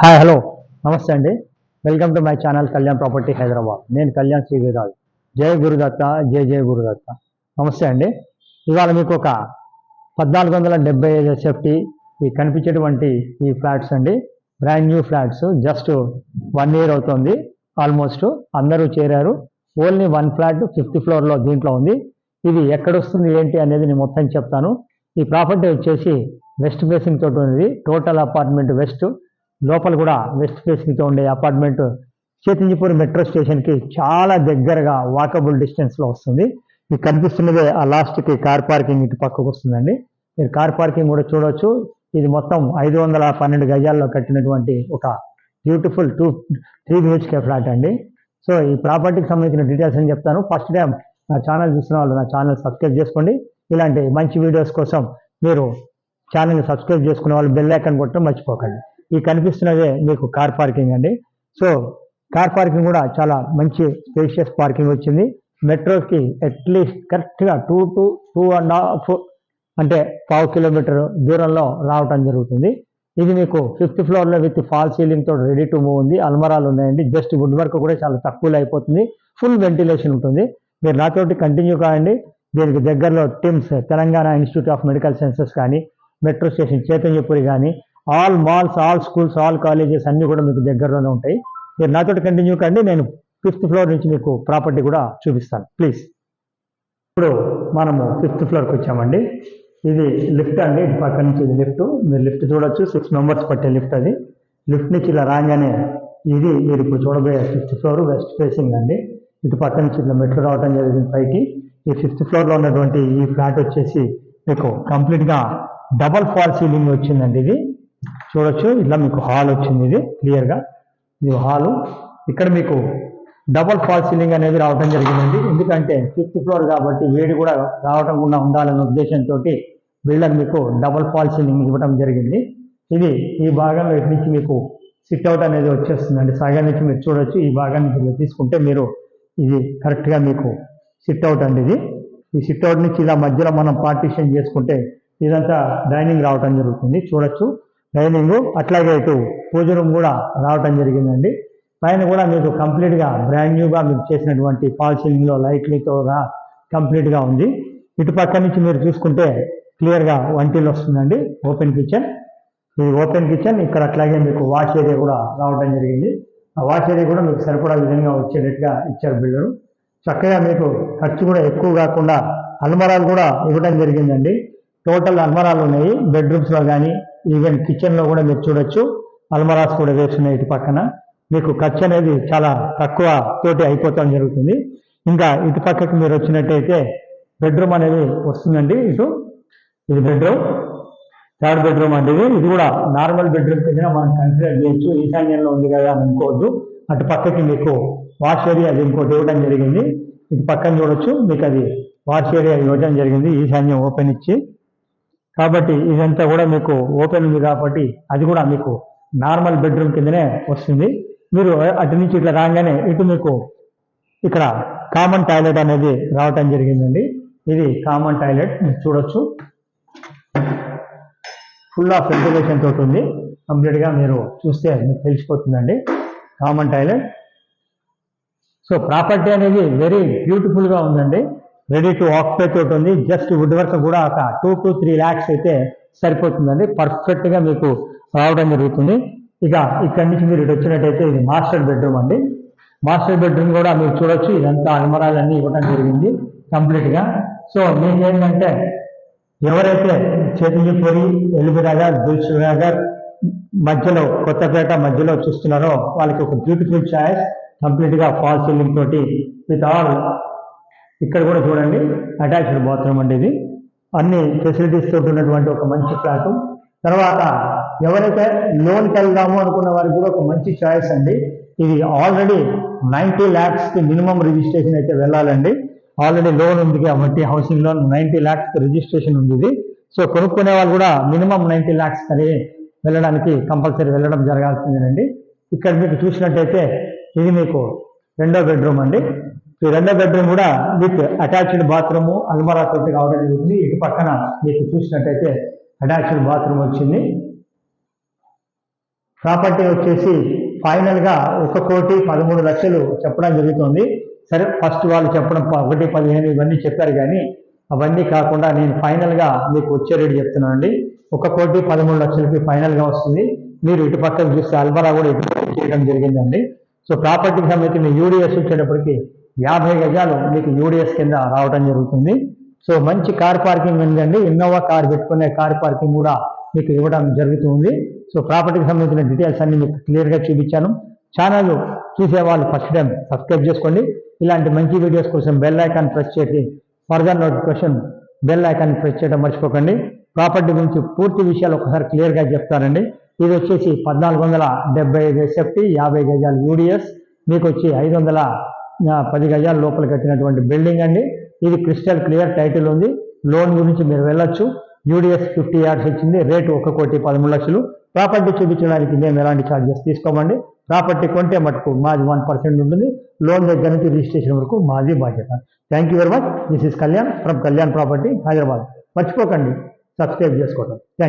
Hi hello నమస్తే అండి. Welcome to my channel Kalyan property Hyderabad నేను కళ్యాణ్ శ్రీగిరాజ్ జయ గురుదత్త జయ జయ గురుదత్త. నమస్తే అండి. ఇవాళ మీకు ఒక పద్నాలుగు వందల డెబ్బై ఐదు సేఫ్టీ ఈ కనిపించేటువంటి ఈ ఫ్లాట్స్ అండి. Brand new flats just one year అవుతుంది. ఆల్మోస్ట్ అందరూ చేరారు. ఓన్లీ వన్ ఫ్లాట్ ఫిఫ్త్ ఫ్లోర్లో దీంట్లో ఉంది. ఇది ఎక్కడ వస్తుంది ఏంటి అనేది నేను మొత్తం చెప్తాను. ఈ ప్రాపర్టీ వచ్చేసి వెస్ట్ ఫేసింగ్ తోటి ఉంది టోటల్ అపార్ట్మెంట్ వెస్ట్ లోపల కూడా వెస్ట్ ఫేసింగ్తో ఉండే అపార్ట్మెంట్ చేతింజిపూర్ మెట్రో స్టేషన్కి చాలా దగ్గరగా వాకబుల్ డిస్టెన్స్లో వస్తుంది. మీకు కనిపిస్తున్నదే ఆ లాస్ట్కి కార్ పార్కింగ్ ఇటు పక్కకు వస్తుందండి. మీరు కార్ పార్కింగ్ కూడా చూడవచ్చు ఇది మొత్తం ఐదు వందల పన్నెండు గజాల్లో కట్టినటువంటి ఒక beautiful two three BHK flat అండి. సో ఈ ప్రాపర్టీకి సంబంధించిన డీటెయిల్స్ అని చెప్తాను. ఫస్ట్ టైం నా ఛానల్ చూసిన వాళ్ళు నా ఛానల్ సబ్స్క్రైబ్ చేసుకోండి. ఇలాంటి మంచి వీడియోస్ కోసం మీరు ఛానల్ని సబ్స్క్రైబ్ చేసుకునే వాళ్ళు బెల్ ఐకన్ కొట్టడం మర్చిపోకండి. ఈ కనిపిస్తున్నదే మీకు కార్ పార్కింగ్ అండి. సో కార్ పార్కింగ్ కూడా చాలా మంచి స్పేషియస్ పార్కింగ్ వచ్చింది. మెట్రోకి అట్లీస్ట్ కరెక్ట్గా two to two and half అంటే పావు కిలోమీటర్ దూరంలో రావటం జరుగుతుంది. ఇది మీకు ఫిఫ్త్ ఫ్లోర్లో విత్ ఫాల్ సీలింగ్ తోటి రెడీ టు మూవ్ ఉంది. అల్మరాలు ఉన్నాయండి. జస్ట్ వుడ్ వర్క్ కూడా చాలా తక్కువలో అయిపోతుంది. ఫుల్ వెంటిలేషన్ ఉంటుంది. మీరు నాతోటి కంటిన్యూ కావండి దీనికి దగ్గరలో TIMS Telangana institute of medical sciences కానీ మెట్రో స్టేషన్ చైతన్యపురి కానీ all malls all schools all colleges అన్నీ కూడా మీకు దగ్గరలోనే ఉంటాయి. మీరు నాతోటి కంటిన్యూ కండి నేను ఫిఫ్త్ ఫ్లోర్ నుంచి మీకు ప్రాపర్టీ కూడా చూపిస్తాను. ప్లీజ్ ఇప్పుడు మనము ఫిఫ్త్ ఫ్లోర్కి వచ్చామండి. ఇది లిఫ్ట్ అండి. ఇటు పక్క నుంచి ఇది లిఫ్ట్ మీరు లిఫ్ట్ చూడొచ్చు. సిక్స్ మెంబర్స్ పట్టే లిఫ్ట్ అది. లిఫ్ట్ నుంచి ఇలా రాగానే ఇది మీరు ఇప్పుడు చూడబోయే ఫిఫ్త్ ఫ్లోర్ వెస్ట్ ఫేసింగ్ అండి. ఇటు పక్క నుంచి ఇట్లా మెట్లు రావడం జరిగింది పైకి. ఈ ఫిఫ్త్ ఫ్లోర్లో ఉన్నటువంటి ఈ ఫ్లాట్ వచ్చేసి మీకు కంప్లీట్గా డబల్ ఫాల్ సీలింగ్ వచ్చిందండి ఇది. చూడొచ్చు. ఇట్లా మీకు హాల్ వచ్చింది ఇది క్లియర్గా ఇది హాలు. ఇక్కడ మీకు డబల్ ఫాల్ సీలింగ్ అనేది రావడం జరిగిందండి. ఎందుకంటే ఫిఫ్త్ ఫ్లోర్ కాబట్టి వేడి కూడా రావడం కూడా ఉండాలనే ఉద్దేశంతో బిల్డర్ మీకు డబల్ ఫాల్ సీలింగ్ ఇవ్వడం జరిగింది. ఇది ఈ భాగంలో ఇటు నుంచి మీకు సిట్ అవుట్ అనేది వచ్చేస్తుందండి. సగం నుంచి మీరు చూడొచ్చు. ఈ భాగాన్ని మీరు తీసుకుంటే మీరు ఇది కరెక్ట్గా మీకు సిట్ అవుట్ అండి ఇది. ఈ సిట్ అవుట్ నుంచి ఇలా మధ్యలో మనం పార్టీషన్ చేసుకుంటే ఇదంతా డైనింగ్ రావటం జరుగుతుంది. చూడొచ్చు. డైనింగ్ అట్లాగే ఇటు పూజ రూమ్ కూడా రావటం జరిగిందండి. పైన కూడా మీకు కంప్లీట్గా బ్రాండ్ న్యూగా మీకు చేసినటువంటి ఫాల్ సీలింగ్లో లైట్లతో కంప్లీట్గా ఉంది. ఇటు పక్క నుంచి మీరు చూసుకుంటే క్లియర్గా వంటీలు వస్తుందండి ఓపెన్ కిచెన్. ఇది ఓపెన్ కిచెన్ ఇక్కడ అట్లాగే మీకు వాష్ ఏరియా కూడా రావడం జరిగింది. ఆ వాష్ ఏరియా కూడా మీకు సరిపడా విధంగా వచ్చేటట్టుగా ఇచ్చారు బిల్డరు. చక్కగా మీకు ఖర్చు కూడా ఎక్కువ కాకుండా అల్మరాలు కూడా ఇవ్వడం జరిగిందండి. టోటల్ అల్మరాలు ఉన్నాయి బెడ్రూమ్స్లో కానీ ఈవెన్ కిచెన్లో కూడా మీరు చూడొచ్చు. అల్మరాస్ కూడా వేస్తున్నాయి ఇటు పక్కన. మీకు ఖర్చు అనేది చాలా తక్కువ తోటి అయిపోతాం జరుగుతుంది. ఇంకా ఇటు పక్కకి మీరు వచ్చినట్టయితే బెడ్రూమ్ అనేది వస్తుందండి ఇటు. ఇది బెడ్రూమ్ థర్డ్ బెడ్రూమ్ అంటే ఇది. కూడా నార్మల్ బెడ్రూమ్ కింద మనం కన్సిడర్ చేయొచ్చు. ఈశాన్యంలో ఉంది కదా అని అనుకోవద్దు. అటు పక్కకి మీకు వాష్ ఏరియా అది ఇంకోటి ఇవ్వడం జరిగింది. ఇటు పక్కన చూడొచ్చు. మీకు అది వాష్ ఏరియా ఇవ్వడం జరిగింది. ఈశాన్యం ఓపెన్ ఇచ్చి కాబట్టి ఇదంతా కూడా మీకు ఓపెన్ ఉంది కాబట్టి అది కూడా మీకు నార్మల్ బెడ్రూమ్ కిందనే వస్తుంది. మీరు అటు నుంచి ఇట్లా రాగానే ఇటు మీకు ఇక్కడ కామన్ టాయిలెట్ అనేది రావటం జరిగిందండి. ఇది కామన్ టాయిలెట్ మీరు చూడొచ్చు. ఫుల్ ఆఫ్ వెంటిలేషన్ తోటి ఉంది. కంప్లీట్గా మీరు చూస్తే మీకు తెలిసిపోతుందండి. కామన్ టాయిలెట్ సో ప్రాపర్టీ అనేది వెరీ బ్యూటిఫుల్గా ఉందండి. రెడీ టు ఆక్యుపై తోటి ఉంది. జస్ట్ వుడ్ వర్క్ కూడా ఒక టూ టు త్రీ ల్యాక్స్ అయితే సరిపోతుందండి. పర్ఫెక్ట్గా మీకు రావడం జరుగుతుంది. ఇక ఇక్కడి నుంచి మీరు ఇటు వచ్చినట్టయితే ఇది మాస్టర్ బెడ్రూమ్ అండి. మాస్టర్ బెడ్రూమ్ కూడా మీరు చూడొచ్చు. ఇదంతా అల్మరాలన్నీ ఇవ్వడం జరిగింది కంప్లీట్గా సో మీకు ఏంటంటే ఎవరైతే చేతింజపూరి ఎల్బీ నగర్ నగర్ మధ్యలో కొత్తపేట మధ్యలో చూస్తున్నారో వాళ్ళకి ఒక బ్యూటిఫుల్ చాయిస్ కంప్లీట్గా ఫాల్ సీలింగ్ తోటి విత్ ఆల్ ఇక్కడ కూడా చూడండి అటాచ్డ్ బాత్రూమ్ అండి ఇది. అన్ని ఫెసిలిటీస్ తోటి ఉన్నటువంటి ఒక మంచి ఫ్లాట్ తర్వాత ఎవరైతే లోన్కి వెళ్దాము అనుకున్న వారికి కూడా ఒక మంచి చాయిస్ అండి. ఇది ఆల్రెడీ నైంటీ ల్యాక్స్కి మినిమం రిజిస్ట్రేషన్ అయితే వెళ్ళాలండి. ఆల్రెడీ లోన్ ఉంది కాబట్టి housing loan ninety lakhs registration ఉంది ఇది. సో కొనుక్కునే వాళ్ళు కూడా మినిమం నైంటీ ల్యాక్స్ అని వెళ్ళడానికి కంపల్సరీ వెళ్ళడం జరగాల్సిందేనండి. ఇక్కడ మీకు చూసినట్టయితే ఇది మీకు రెండో బెడ్రూమ్ అండి. ఈ రెండో బెడ్రూమ్ కూడా విత్ అటాచ్డ్ బాత్రూమ్ అల్మరా తోటి కావడం జరుగుతుంది. ఇటు పక్కన మీకు చూసినట్టయితే అటాచ్డ్ బాత్రూమ్ వచ్చింది. ప్రాపర్టీ వచ్చేసి ఫైనల్గా ఒక కోటి పదమూడు లక్షలు చెప్పడం జరుగుతుంది. సరే ఫస్ట్ వాళ్ళు చెప్పడం ఒకటి పదిహేను ఇవన్నీ చెప్పారు కానీ అవన్నీ కాకుండా నేను ఫైనల్గా మీకు వచ్చే రేటు చెప్తున్నాను అండి. ఒక కోటి పదమూడు లక్షలకి ఫైనల్గా వస్తుంది. మీరు ఇటు పక్కన చూస్తే అల్బరా కూడా ఇటు చేయడం జరిగిందండి. సో ప్రాపర్టీకి సంబంధించిన యూడిఎస్ వచ్చేటప్పటికి యాభై గజాలు మీకు యూడిఎస్ కింద రావడం జరుగుతుంది. సో మంచి కార్ పార్కింగ్ ఉందండి. ఇన్నోవా కార్ పెట్టుకునే కార్ పార్కింగ్ కూడా మీకు ఇవ్వడం జరుగుతుంది. సో ప్రాపర్టీకి సంబంధించిన డీటెయిల్స్ అన్ని మీకు క్లియర్గా చూపించాను. ఛానల్ చూసే వాళ్ళు ఫస్ట్ టైం సబ్స్క్రైబ్ చేసుకోండి. ఇలాంటి మంచి వీడియోస్ కోసం బెల్ ఐకాన్ ప్రెస్ చేసి further notification bell icon press చేయడం మర్చిపోకండి. ప్రాపర్టీ గురించి పూర్తి విషయాలు ఒకసారి క్లియర్గా చెప్తానండి. ఇది వచ్చేసి పద్నాలుగు వందల డెబ్బై ఐదు ఎస్ఎఫ్టీ యాభై గజాలు యూడిఎస్. మీకు వచ్చి ఐదు వందల పది గజాల లోపల కట్టినటువంటి బిల్డింగ్ అండి. ఇది క్రిస్టల్ క్లియర్ టైటిల్ ఉంది. లోన్ గురించి మీరు వెళ్ళొచ్చు. యూడిఎస్ ఫిఫ్టీ యార్డ్స్ ఇచ్చింది. రేటు ఒక కోటి పదమూడు లక్షలు. ప్రాపర్టీ చూపించడానికి మేము ఎలాంటి ఛార్జెస్ తీసుకోమండి. ప్రాపర్టీ కొంటే మటుకు మాది వన్ పర్సెంట్ ఉంటుంది. లోన్ దగ్గర నుంచి రిజిస్ట్రేషన్ వరకు మాది బాధ్యత. Thank you very much. This is Kalyan from Kalyan property Hyderabad. మర్చిపోకండి. సబ్స్క్రైబ్ చేసుకోవటం. థ్యాంక్